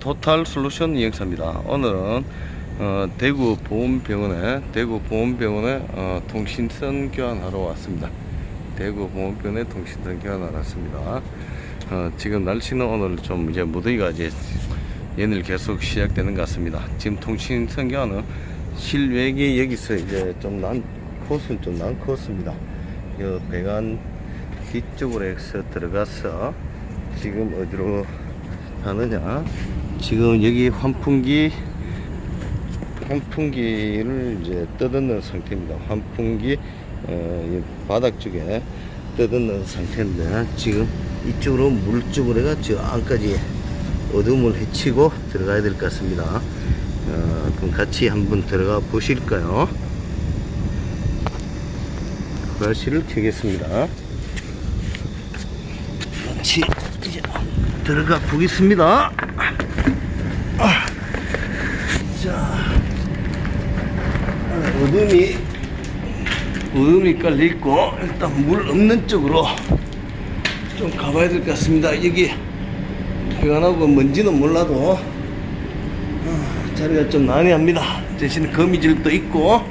토탈 솔루션 이행사입니다. 오늘은 어, 대구 보험병원에 대구 보험병원에 어, 통신선 교환하러 왔습니다. 대구 보험병원에 통신선 교환하러 왔습니다. 어, 지금 날씨는 오늘 좀 이제 무더위가 이제 연일 계속 시작되는 것 같습니다. 지금 통신선 교환은 실외기 여기서 이제 좀 난 코스는 좀 난 코스입니다. 요 배관 뒤쪽으로 해서 들어가서 지금 어디로 가느냐 지금 여기 환풍기 환풍기를 이제 떠드는 상태입니다. 환풍기 어, 이 바닥 쪽에 떠드는 상태인데 지금 이쪽으로 물 쪽으로 해가 저 안까지 어둠을 헤치고 들어가야 될 것 같습니다. 어, 그럼 같이 한번 들어가 보실까요? 브러쉬를 켜겠습니다. 같이 이제 들어가 보겠습니다. 아, 자, 어둠이 어둠이 깔려 있고 일단 물 없는 쪽으로 좀 가봐야 될 것 같습니다. 여기 회관하고 먼지는 몰라도 어, 자리가 좀 난해합니다. 대신 거미줄도 있고 어,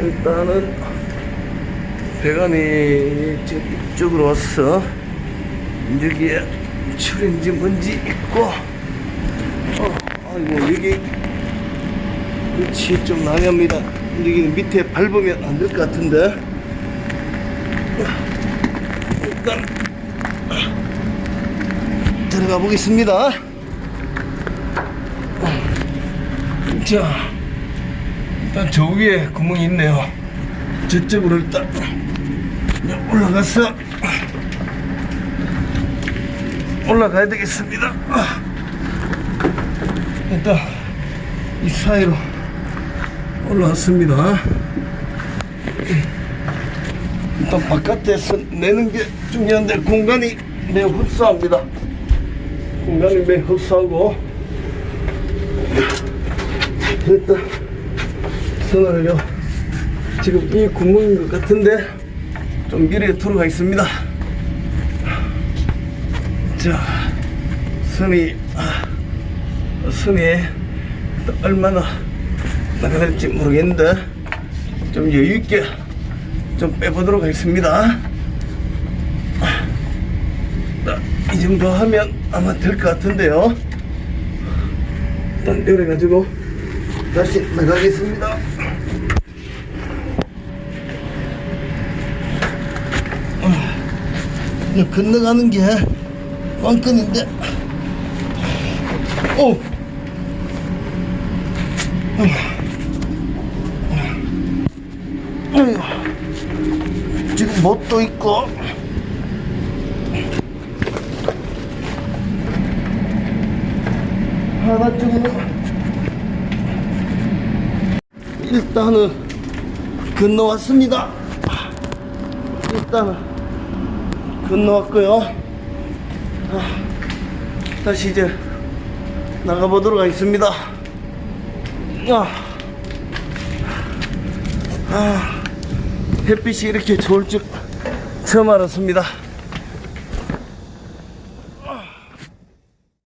일단은 배관이 이쪽으로 와서 여기에 출인지 뭔지 있고 어, 아이고 여기 그렇지 좀 난해합니다 여기 밑에 밟으면 안 될 것 같은데. 일단 들어가 보겠습니다. 자 일단 저 위에 구멍이 있네요. 저쪽으로 일단 올라가서 올라가야 되겠습니다. 일단 이 사이로 올라왔습니다. 일단 바깥에서 내는 게 중요한데 공간이 매우 흡사합니다. 공간이 매우 흡사하고 일단 선을요 지금 이 구멍인 것 같은데 좀 미리에 들어가 있습니다. 자, 선이, 아, 선이 얼마나 나가될지 모르겠는데 좀 여유있게 좀 빼보도록 하겠습니다. 자, 이 정도 하면 아마 될 것 같은데요. 일단 내려가지고 다시 나가겠습니다. 이제 건너가는 게 관건인데 오! 어 휴. 지금 못도 있고 하나 쪽으로 일단은 건너왔습니다 일단은 건너왔고요. 아, 다시 이제 나가보도록 하겠습니다. 아, 아, 햇빛이 이렇게 좋을 줄 처음 알았습니다.